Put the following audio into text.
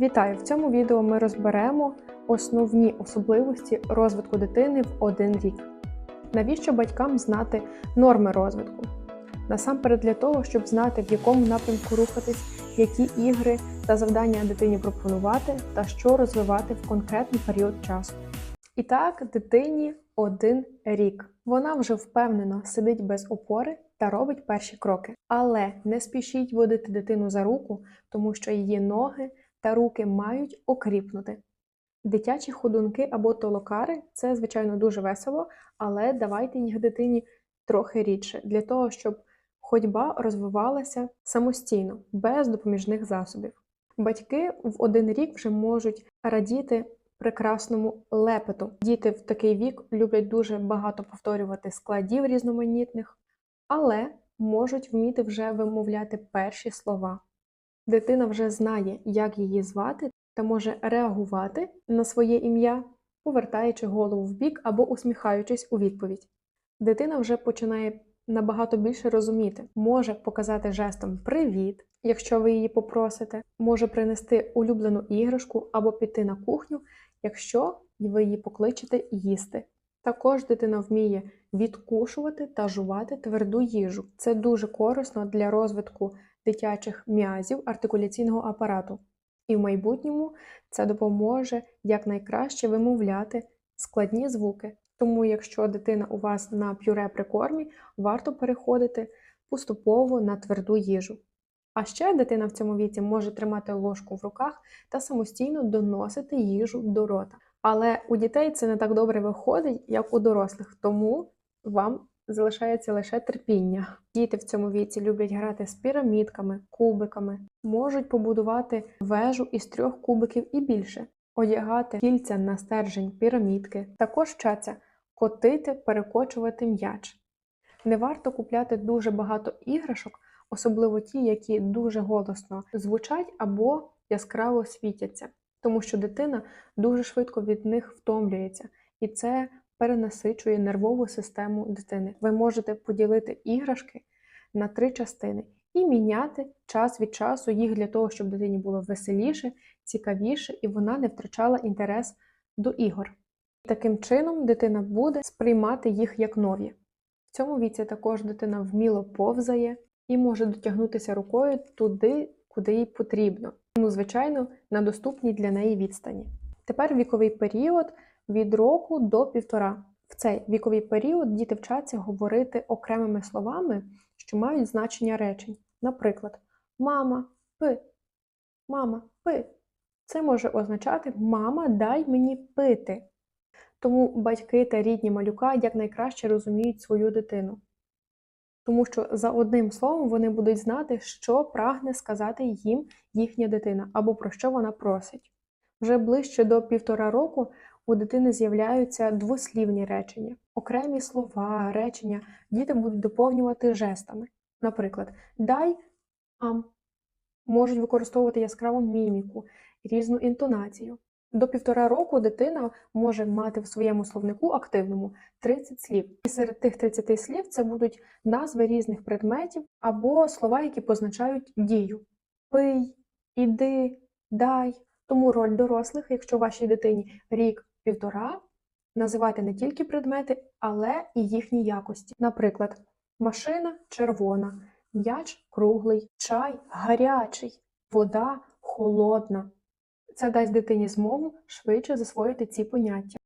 Вітаю! В цьому відео ми розберемо основні особливості розвитку дитини в один рік. Навіщо батькам знати норми розвитку? Насамперед для того, щоб знати, в якому напрямку рухатись, які ігри та завдання дитині пропонувати та що розвивати в конкретний період часу. І так, дитині один рік. Вона вже впевнено сидить без опори та робить перші кроки. Але не спішіть водити дитину за руку, тому що її ноги та руки мають окріпнути. Дитячі ходунки або толокари це, звичайно, дуже весело, але давайте їх дитині трохи рідше, для того, щоб ходьба розвивалася самостійно, без допоміжних засобів. Батьки в один рік вже можуть радіти прекрасному лепету. Діти в такий вік люблять дуже багато повторювати складів різноманітних, але можуть вміти вже вимовляти перші слова. Дитина вже знає, як її звати, та може реагувати на своє ім'я, повертаючи голову вбік або усміхаючись у відповідь. Дитина вже починає набагато більше розуміти, може показати жестом привіт, якщо ви її попросите, може принести улюблену іграшку або піти на кухню, якщо ви її покличете їсти. Також дитина вміє відкушувати та жувати тверду їжу. Це дуже корисно для розвитку дитячих м'язів артикуляційного апарату. І в майбутньому це допоможе якнайкраще вимовляти складні звуки. Тому, якщо дитина у вас на пюре при кормі, варто переходити поступово на тверду їжу. А ще дитина в цьому віці може тримати ложку в руках та самостійно доносити їжу до рота. Але у дітей це не так добре виходить, як у дорослих, тому вам залишається лише терпіння. Діти в цьому віці люблять грати з пірамідками, кубиками, можуть побудувати вежу із трьох кубиків і більше, одягати кільця на стержень пірамідки, також вчаться котити, перекочувати м'яч. Не варто купляти дуже багато іграшок, особливо ті, які дуже голосно звучать або яскраво світяться, тому що дитина дуже швидко від них втомлюється, і це перенасичує нервову систему дитини. Ви можете поділити іграшки на три частини і міняти час від часу їх для того, щоб дитині було веселіше, цікавіше, і вона не втрачала інтерес до ігор. Таким чином, дитина буде сприймати їх як нові. В цьому віці також дитина вміло повзає і може дотягнутися рукою туди, куди їй потрібно. Ну, звичайно, на доступній для неї відстані. Тепер віковий період від року до півтора. В цей віковий період діти вчаться говорити окремими словами, що мають значення речень. Наприклад, мама пи, мама пи. Це може означати Мама, дай мені пити. Тому батьки та рідні малюка якнайкраще розуміють свою дитину. Тому що за одним словом вони будуть знати, що прагне сказати їм їхня дитина або про що вона просить. Вже ближче до півтора року у дитини з'являються двослівні речення, окремі слова, речення діти будуть доповнювати жестами. Наприклад, дай ам можуть використовувати яскраву міміку, різну інтонацію. До півтора року дитина може мати в своєму словнику активному 30 слів. І серед тих 30 слів це будуть назви різних предметів або слова, які позначають дію: пий, іди, дай. Тому роль дорослих, якщо вашій дитині рік-півтора, називати не тільки предмети, але і їхні якості. Наприклад, машина червона, м'яч круглий, чай гарячий, вода холодна. Це дасть дитині змогу швидше засвоїти ці поняття.